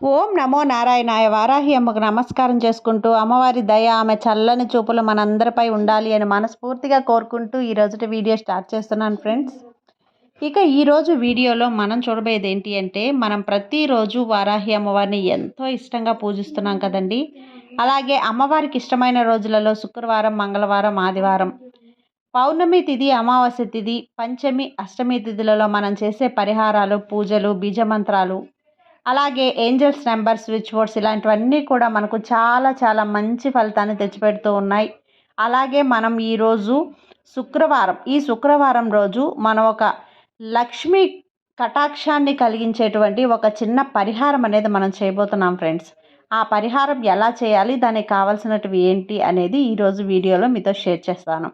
ఓం నమో నారాయణాయ వారాహి అమ్మకు నమస్కారం చేసుకుంటూ అమ్మవారి దయ ఆమె చల్లని చూపులు మనందరిపై ఉండాలి అని మనస్ఫూర్తిగా కోరుకుంటూ ఈ రోజుటి వీడియో స్టార్ట్ చేస్తున్నాను ఫ్రెండ్స్. ఇక ఈరోజు వీడియోలో మనం చూడబోయేది ఏంటి అంటే మనం ప్రతిరోజు వారాహి అమ్మవారిని ఎంతో ఇష్టంగా పూజిస్తున్నాం కదండి. అలాగే అమ్మవారికి ఇష్టమైన రోజులలో శుక్రవారం మంగళవారం ఆదివారం. పౌర్ణమి తిథి అమావాస్య తిథి పంచమి అష్టమి తిథులలో మనం చేసే పరిహారాలు పూజలు బీజమంత్రాలు అలాగే ఏంజల్స్ నెంబర్ స్విచ్ బోర్డ్స్ ఇలాంటివన్నీ కూడా మనకు చాలా చాలా మంచి ఫలితాన్ని తెచ్చిపెడుతూ ఉన్నాయి. అలాగే మనం ఈరోజు శుక్రవారం ఈ శుక్రవారం రోజు మనం ఒక లక్ష్మి కటాక్షాన్ని కలిగించేటువంటి ఒక చిన్న పరిహారం అనేది మనం చేయబోతున్నాం ఫ్రెండ్స్. ఆ పరిహారం ఎలా చేయాలి దానికి కావాల్సినవి ఏంటి అనేది ఈరోజు వీడియోలో మీతో షేర్ చేస్తాను.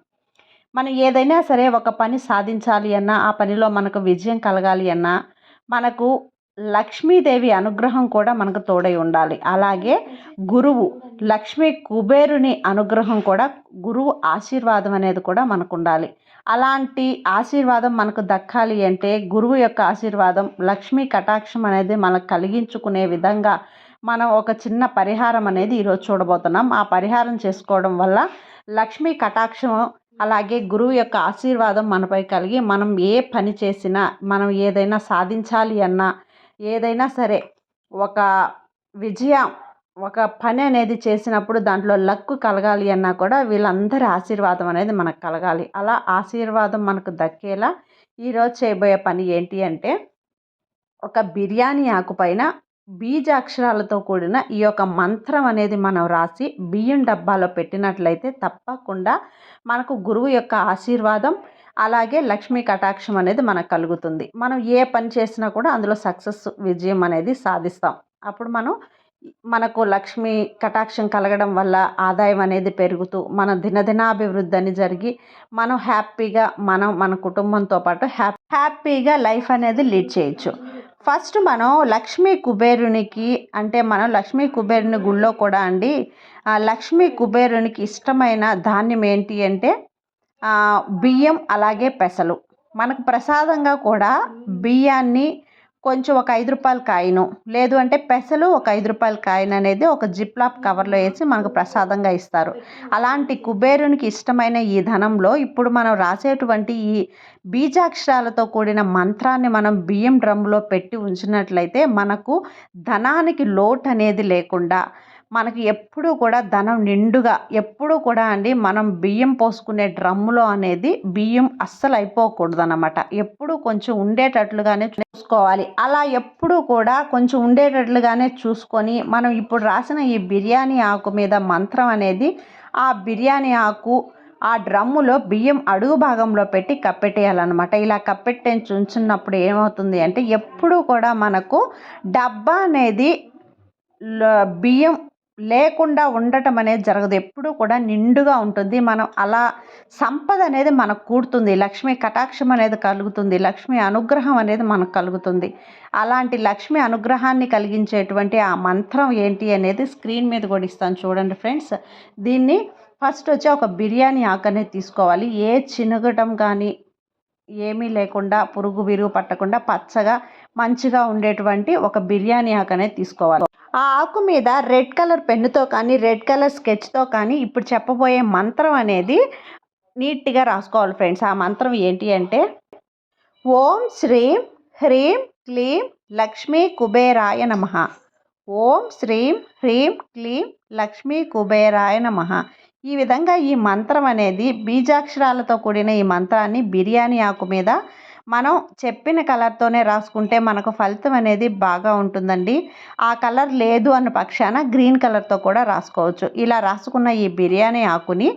మనం ఏదైనా సరే ఒక పని సాధించాలి అన్నా ఆ పనిలో మనకు విజయం కలగాలి అన్నా మనకు లక్ష్మీదేవి అనుగ్రహం కూడా మనకు తోడై ఉండాలి. అలాగే గురువు లక్ష్మీ కుబేరుని అనుగ్రహం కూడా గురువు ఆశీర్వాదం అనేది కూడా మనకు ఉండాలి అలాంటి ఆశీర్వాదం మనకు దక్కాలి అంటే గురువు యొక్క ఆశీర్వాదం లక్ష్మీ కటాక్షం అనేది మనకు కలిగించుకునే విధంగా మనం ఒక చిన్న పరిహారం అనేది ఈరోజు చూడబోతున్నాం. ఆ పరిహారం చేసుకోవడం వల్ల లక్ష్మీ కటాక్షం అలాగే గురువు యొక్క ఆశీర్వాదం మనపై కలిగి మనం ఏ పని చేసినా మనం ఏదైనా సాధించాలి అన్నా ఏదైనా సరే ఒక విజయం ఒక పని అనేది చేసినప్పుడు దాంట్లో లక్కు కలగాలి అన్నా కూడా వీళ్ళందరి ఆశీర్వాదం అనేది మనకు కలగాలి. అలా ఆశీర్వాదం మనకు దక్కేలా ఈరోజు చేయబోయే పని ఏంటి అంటే ఒక బిర్యానీ ఆకుపైన బీజాక్షరాలతో కూడిన ఈ యొక్క మంత్రం అనేది మనం రాసి బియ్యం డబ్బాలో పెట్టినట్లయితే తప్పకుండా మనకు గురువు యొక్క ఆశీర్వాదం అలాగే లక్ష్మీ కటాక్షం అనేది మనకు కలుగుతుంది. మనం ఏ పని చేసినా కూడా అందులో సక్సెస్ విజయం అనేది సాధిస్తాం. అప్పుడు మనం మనకు లక్ష్మీ కటాక్షం కలగడం వల్ల ఆదాయం అనేది పెరుగుతూ మన దినదినాభివృద్ధి అని జరిగి మనం హ్యాపీగా మనం మన కుటుంబంతో పాటు హ్యాపీ హ్యాపీగా లైఫ్ అనేది లీడ్ చేయొచ్చు. ఫస్ట్ మనం లక్ష్మీ కుబేరునికి అంటే మనం లక్ష్మీ కుబేరుని గుళ్ళో కూడా అండి లక్ష్మీ కుబేరునికి ఇష్టమైన ధాన్యం ఏంటి అంటే బియ్యం అలాగే పెసలు. మనకు ప్రసాదంగా కూడా బియ్యాన్ని కొంచెం ఒక ఐదు రూపాయల కాయను లేదు అంటే పెసలు ఒక ఐదు రూపాయల కాయను అనేది ఒక జిప్లాప్ కవర్లో వేసి మనకు ప్రసాదంగా ఇస్తారు. అలాంటి కుబేరునికి ఇష్టమైన ఈ ధనంలో ఇప్పుడు మనం రాసేటువంటి ఈ బీజాక్షరాలతో కూడిన మంత్రాన్ని మనం బియ్యం డ్రమ్లో పెట్టి ఉంచినట్లయితే మనకు ధనానికి లోటు అనేది లేకుండా మనకి ఎప్పుడూ కూడా ధనం నిండుగా ఎప్పుడూ కూడా అండి మనం బియ్యం పోసుకునే డ్రమ్ములో అనేది బియ్యం అస్సలు అయిపోకూడదు అనమాట ఎప్పుడూ కొంచెం ఉండేటట్లుగానే చూసుకోవాలి. అలా ఎప్పుడూ కూడా కొంచెం ఉండేటట్లుగానే చూసుకొని మనం ఇప్పుడు రాసిన ఈ బిర్యానీ ఆకు మీద మంత్రం అనేది ఆ బిర్యానీ ఆకు ఆ డ్రమ్ములో బియ్యం అడుగు భాగంలో పెట్టి కప్పెట్టేయాలన్నమాట. ఇలా కప్పెట్టే చుంచున్నప్పుడు ఏమవుతుంది అంటే ఎప్పుడూ కూడా మనకు డబ్బా అనేది బియ్యం లేకుండా ఉండటం అనేది జరగదు. ఎప్పుడూ కూడా నిండుగా ఉంటుంది. మనం అలా సంపద అనేది మనకు కూడుతుంది. లక్ష్మీ కటాక్షం అనేది కలుగుతుంది. లక్ష్మీ అనుగ్రహం అనేది మనకు కలుగుతుంది. అలాంటి లక్ష్మీ అనుగ్రహాన్ని కలిగించేటువంటి ఆ మంత్రం ఏంటి అనేది స్క్రీన్ మీద కూడా ఇస్తాను. చూడండి ఫ్రెండ్స్ దీన్ని ఫస్ట్ వచ్చి ఒక బిర్యానీ ఆకు అనేది తీసుకోవాలి. ఏ చినగటం కానీ ఏమీ లేకుండా పురుగు విరుగు పట్టకుండా పచ్చగా మంచిగా ఉండేటువంటి ఒక బిర్యానీ ఆకు అనేది తీసుకోవాలి. ఆ ఆకు మీద రెడ్ కలర్ పెన్నుతో కానీ రెడ్ కలర్ స్కెచ్తో కానీ ఇప్పుడు చెప్పబోయే మంత్రం అనేది నీట్గా రాసుకోవాలి ఫ్రెండ్స్. ఆ మంత్రం ఏంటి అంటే ఓం శ్రీం హ్రీం క్లీం లక్ష్మీ కుబేరాయ నమ. ఓం శ్రీం హ్రీం క్లీం లక్ష్మీ కుబేరాయ నమ. ఈ విధంగా ఈ మంత్రం అనేది బీజాక్షరాలతో కూడిన ఈ మంత్రాన్ని బిర్యానీ ఆకు మీద మనం చెప్పిన కలర్తోనే రాసుకుంటే మనకు ఫలితం అనేది బాగా ఉంటుందండి. ఆ కలర్ లేదు అన్న పక్షాన గ్రీన్ కలర్తో కూడా రాసుకోవచ్చు. ఇలా రాసుకున్న ఈ బిర్యానీ ఆకుని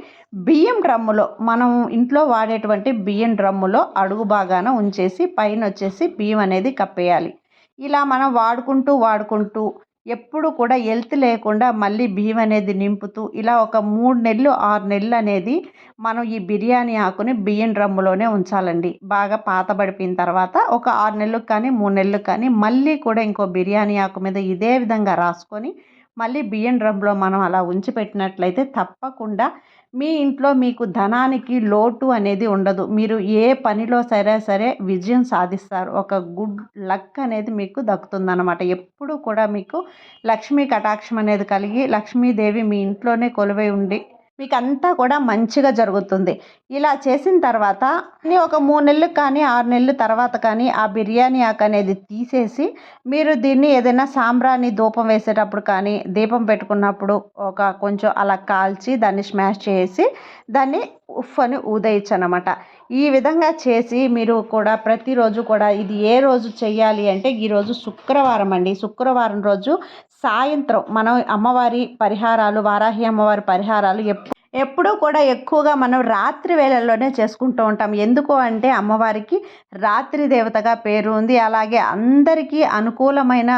బియ్యం డ్రమ్ములో మనం ఇంట్లో వాడేటువంటి బియ్యం డ్రమ్ములో అడుగు బాగాన ఉంచేసి పైన వచ్చేసి బియ్యం అనేది కప్పేయాలి. ఇలా మనం వాడుకుంటూ వాడుకుంటూ ఎప్పుడు కూడా ఎల్త్ లేకుండా మళ్ళీ బియ్యం అనేది నింపుతూ ఇలా ఒక మూడు నెలలు ఆరు నెలలు అనేది మనం ఈ బిర్యానీ ఆకుని బియ్యం డ్రమ్ములోనే ఉంచాలండి. బాగా పాతబడిపోయిన తర్వాత ఒక ఆరు నెలలకు కానీ మూడు నెలలకు కానీ మళ్ళీ కూడా ఇంకో బిర్యానీ ఆకు మీద ఇదే విధంగా రాసుకొని మళ్ళీ బియ్యం డ్రమ్లో మనం అలా ఉంచి పెట్టినట్లయితే తప్పకుండా మీ ఇంట్లో మీకు ధనానికి లోటు అనేది ఉండదు. మీరు ఏ పనిలో సరే సరే విజయం సాధిస్తారు. ఒక గుడ్ లక్ అనేది మీకు దక్కుతుందన్నమాట. ఎప్పుడు కూడా మీకు లక్ష్మీ కటాక్షం అనేది కలిగి లక్ష్మీదేవి మీ ఇంట్లోనే కొలువై ఉండి మీకు అంతా కూడా మంచిగా జరుగుతుంది. ఇలా చేసిన తర్వాత ఒక మూడు నెలలు కానీ ఆరు నెలల తర్వాత కానీ ఆ బిర్యానీ ఆకు అనేది తీసేసి మీరు దీన్ని ఏదైనా సాంబ్రాణి ధూపం వేసేటప్పుడు కానీ దీపం పెట్టుకున్నప్పుడు ఒక కొంచెం అలా కాల్చి దాన్ని స్మాష్ చేసి దాన్ని ఉఫ్ అని ఊదేయచ్చు అనమాట ఈ విధంగా చేసి మీరు కూడా ప్రతిరోజు కూడా ఇది ఏ రోజు చేయాలి అంటే ఈరోజు శుక్రవారం అండి. శుక్రవారం రోజు సాయంత్రం మనం అమ్మవారి పరిహారాలు వారాహి అమ్మవారి పరిహారాలు ఎప్పుడూ కూడా ఎక్కువగా మనం రాత్రి వేళల్లోనే చేసుకుంటూ ఉంటాం. ఎందుకు అంటే అమ్మవారికి రాత్రి దేవతగా పేరు ఉంది. అలాగే అందరికీ అనుకూలమైన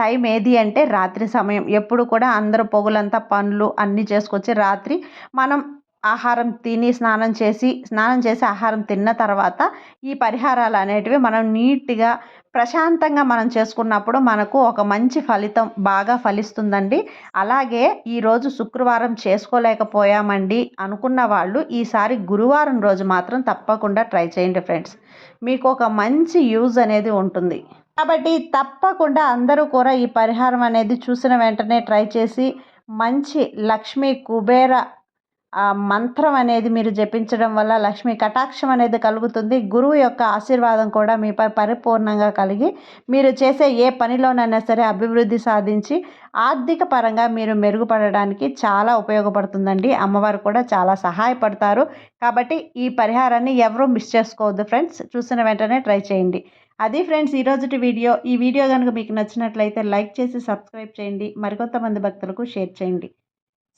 టైం ఏది అంటే రాత్రి సమయం. ఎప్పుడు కూడా అందరూ పొగులంతా పనులు అన్నీ చేసుకొచ్చి రాత్రి మనం ఆహారం తిని స్నానం చేసి స్నానం చేసి ఆహారం తిన్న తర్వాత ఈ పరిహారాలు అనేటివి మనం నీట్గా ప్రశాంతంగా మనం చేసుకున్నప్పుడు మనకు ఒక మంచి ఫలితం బాగా ఫలిస్తుందండి. అలాగే ఈరోజు శుక్రవారం చేసుకోలేకపోయామండి అనుకున్న వాళ్ళు ఈసారి గురువారం రోజు మాత్రం తప్పకుండా ట్రై చేయండి ఫ్రెండ్స్. మీకు ఒక మంచి యూజ్ అనేది ఉంటుంది. కాబట్టి తప్పకుండా అందరూ కూడా ఈ పరిహారం అనేది చూసిన వెంటనే ట్రై చేసి మంచి లక్ష్మీ కుబేర ఆ మంత్రం అనేది మీరు జపించడం వల్ల లక్ష్మీ కటాక్షం అనేది కలుగుతుంది. గురువు యొక్క ఆశీర్వాదం కూడా మీపై పరిపూర్ణంగా కలిగి మీరు చేసే ఏ పనిలోనైనా సరే అభివృద్ధి సాధించి ఆర్థిక పరంగా మీరు మెరుగుపడడానికి చాలా ఉపయోగపడుతుందండి. అమ్మవారు కూడా చాలా సహాయపడతారు. కాబట్టి ఈ పరిహారాన్ని ఎవరూ మిస్ చేసుకోవద్దు ఫ్రెండ్స్. చూసిన వెంటనే ట్రై చేయండి. అది ఫ్రెండ్స్ ఈరోజుటి వీడియో. ఈ వీడియో కనుక మీకు నచ్చినట్లయితే లైక్ చేసి సబ్స్క్రైబ్ చేయండి. మరికొంతమంది భక్తులకు షేర్ చేయండి.